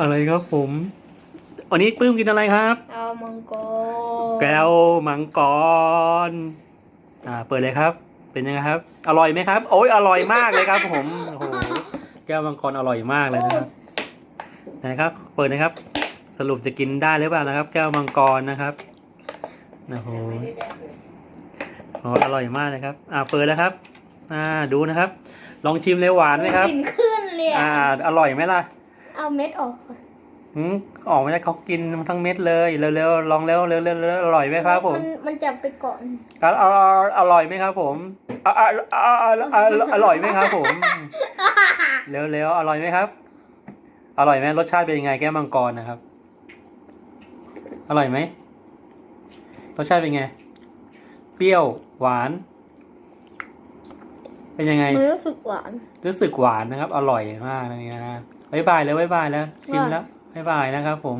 อะไรครับผม วันนี้ปื้มกินอะไรครับเอามังกรแก้วมังกร อ่า เปิดเลยครับ เป็นยังไงครับ อร่อยไหมครับ โอ้ยอร่อยมากเลยครับ ผม โอ้โห แก้วมังกรอร่อยมากเลยนะครับไหนครับ เปิดนะครับ สรุปจะกินได้หรือเปล่านะครับ แก้วมังกรนะครับโอ้โหโอ้อร่อยมากเลยครับ อ่า เปิดแล้วครับ อ่า ดูนะครับ ลองชิมเลยหวานไหมครับกลิ่นขึ้นเลย อ่าอะอร่อยไหมล่ะ เอาเม็ดออกก่อนอืมออกไม่ได้เขากินทั้งเม็ดเลยเร็วๆลองเร็วเร็วเร็วเร็วอร่อยไหมครับผมนมันจับไปก่อนออออร่อยไหมครับผมออออออร่อยไหมครับผมเร็วเร็วอร่อยไหมครับ อร่อยไหมรสชาติเป็นยังไงแก้วมังกรนะครับ อร่อยไหมรสชาติเป็นไง เปรี้ยวหวาน เป็นยังไง มันรู้สึกหวาน รู้สึกหวานนะครับ อร่อยมากนะเนี่ยนะบ๊ายบายแล้วบ๊ายบายแล้วชิมแล้วบ๊ายบายนะครับผม